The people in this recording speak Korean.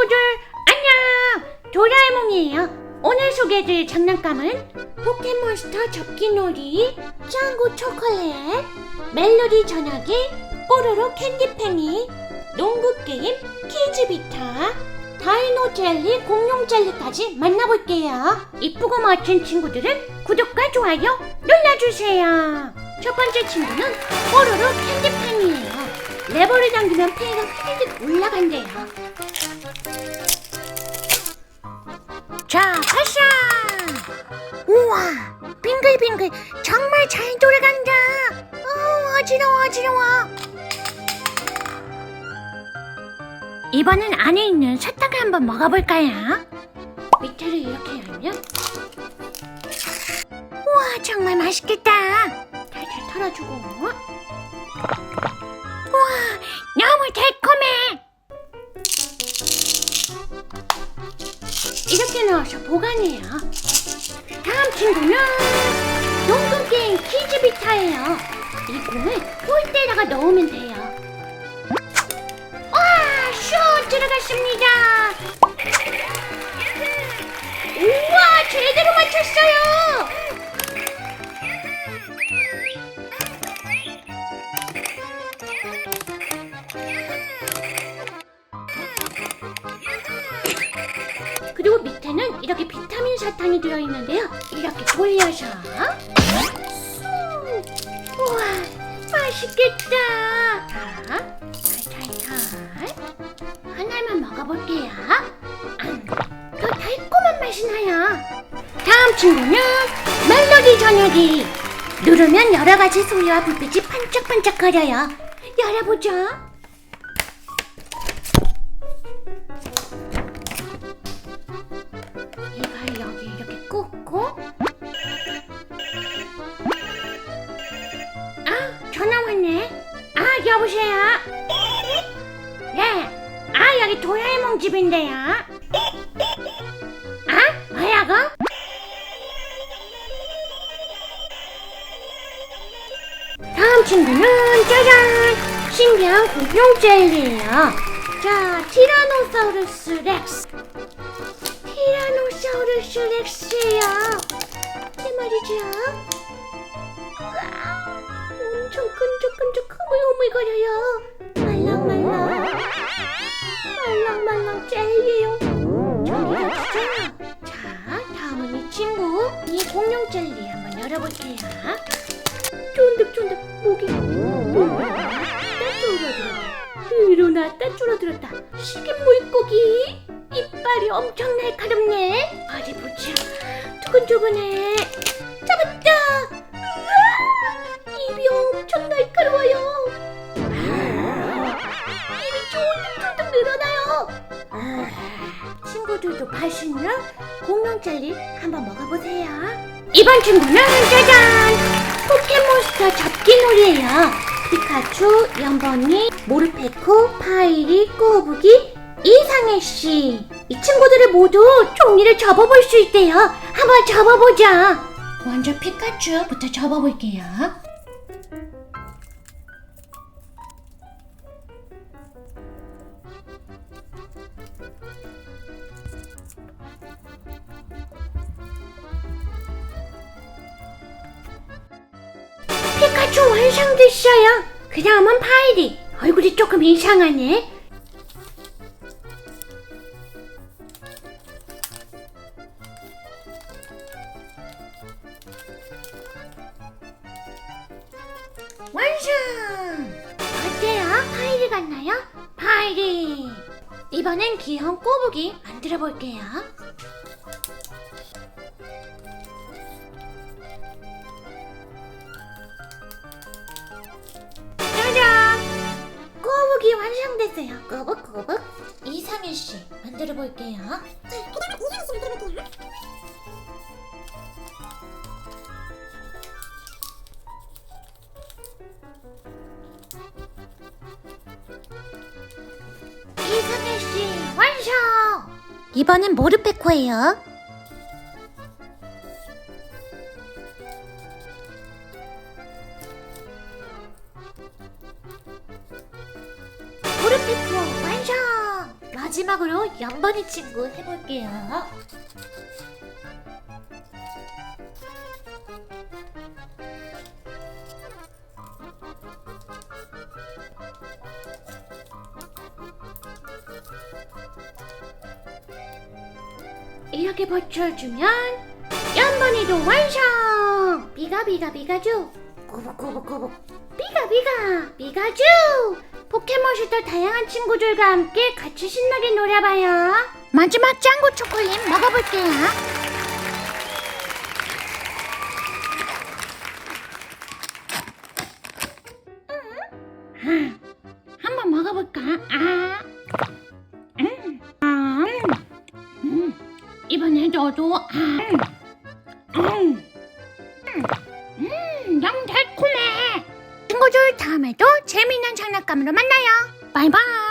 친구들 안녕! 도라에몽이에요. 오늘 소개해드릴 장난감은 포켓몬스터 접기놀이 짱구 초콜릿 멜로디 전화기 뽀로로 캔디팽이 농구게임 키즈비타 다이노 젤리 공룡 젤리까지 만나볼게요. 이쁘고 멋진 친구들은 구독과 좋아요 눌러주세요. 첫 번째 친구는 뽀로로 캔디팽이에요. 레버를 당기면 팽이가 휘리릭 올라간대요 자, 발사! 우와, 빙글빙글 정말 잘 돌아간다. 어, 어지러워, 어지러워. 이번엔 안에 있는 사탕을 한번 먹어볼까요? 밑에를 이렇게 열면 우와, 정말 맛있겠다. 잘잘 털어주고 보관해요. 다음 친구는 농구 게임 키즈비타예요. 이 공을 홀대에다가 넣으면 돼요. 와, 슛 들어갔습니다. 우와, 제대로 맞췄어요. 그리고 밑에는 이렇게 비타민 사탕이 들어있는데요. 이렇게 돌려서 쑥! 우와 맛있겠다. 자, 탈탈탈 하나만 먹어볼게요. 음, 더 달콤한 맛이 나요. 다음 친구는 멜로디 저녁이 누르면 여러 가지 소리와 불빛이 반짝반짝거려요. 열어보죠. 도라에몽 집인데요 아 뭐라고 다음 친구는 짜잔 신기한 공룡 젤리예요 자 티라노사우루스 렉스 티라노사우루스 렉스예요. 이 말이죠. 엄청 끈적끈적 흐물흐물거려요. 말랑말랑. 젤리요. 저리 갑시다. 자, 다음은 이 친구. 이 공룡 젤리 한번 열어볼게요. 쫀득쫀득 목이 딱 줄어들었다. 일어났다 줄어들었다. 시계 물고기. 이빨이 엄청 날카롭네. 어디 보자. 두근두근해. 쫀득쫀득 늘어나요. 친구들도 맛있는 공룡 젤리 한번 먹어보세요. 이번 친구는 짜잔! 포켓몬스터 잡기놀이에요. 피카츄, 연번이, 모르페코, 파이리, 꼬부기, 이상해 씨. 이 친구들을 모두 종이를 접어볼 수 있대요. 한번 접어보자. 먼저 피카츄부터 접어볼게요. 피카츄 완성됐어요. 그 다음은 파이리. 얼굴이 조금 이상하네. 완성! 어때요? 파이리 같나요? 파이리! 이번엔 귀여운 꼬부기 만들어 볼게요. 꼬북꼬북. 이상해 씨 만들어 볼게요. 이상해 씨 완성! 이번엔 모르페코예요. 마지막으로 양반이 친구 해볼게요. 이렇게 버텨주면 양반이도 완성! 비가 비가 비가주 꾸벅꾸벅꾸벅 비가 비가 비가주 포켓몬스터 다양한 친구들과 함께 같이 신나게 놀아봐요. 마지막 짱구 초콜릿 먹어볼게요. 음, 한번 먹어볼까? 아, 음, 아, 음, 이번에 너도 아, 음, 음, 다음에도 재미있는 장난감으로 만나요. 바이바이.